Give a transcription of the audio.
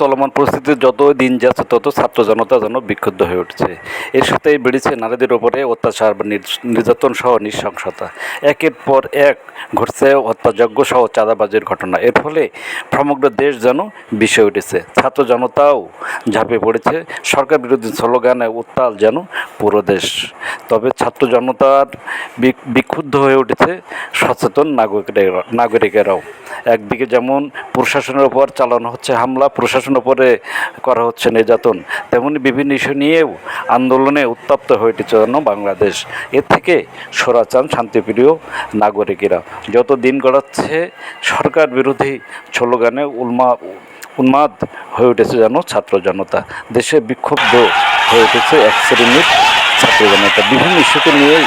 চলমান পরিস্থিতি যত দিন যাচ্ছে, তত ছাত্র জনতা যেন বিক্ষুব্ধ হয়ে উঠছে। এর সাথে বেড়েছে নারীদের ওপরে অত্যাচার বা নির- নির্যাতন সহ নৃশংসতা। একের পর এক ঘটছে হত্যাযজ্ঞ সহ চাঁদাবাজির ঘটনা। এর ফলে সমগ্র দেশ যেন বিষয় উঠেছে। ছাত্র জনতাও ঝাঁপিয়ে পড়েছে। সরকার বিরোধী স্লোগানে উত্তাল যেন পুরো দেশ। তবে ছাত্র জনতার বিক্ষুব্ধ হয়ে উঠেছে সচেতন নাগরিকেরা, নাগরিকেরাও। একদিকে যেমন প্রশাসনের ওপর চালানো হচ্ছে হামলা, প্রশাসনের উপরে করা হচ্ছে নির্যাতন, তেমনি বিভিন্ন ইস্যু নিয়েও আন্দোলনে উত্তপ্ত হয়ে উঠেছে যেন বাংলাদেশ। এর থেকে সরা চান শান্তিপ্রিয় নাগরিকেরা। যত দিন গড়াচ্ছে, সরকার বিরোধী স্লোগানে উলমা, উন্মাদ হয়ে উঠেছে যেন ছাত্র জনতা। দেশে বিক্ষুব্ধ হয়ে উঠেছে এক শ্রেণির ছাত্র জনতা। বিভিন্ন ইস্যুকে নিয়েই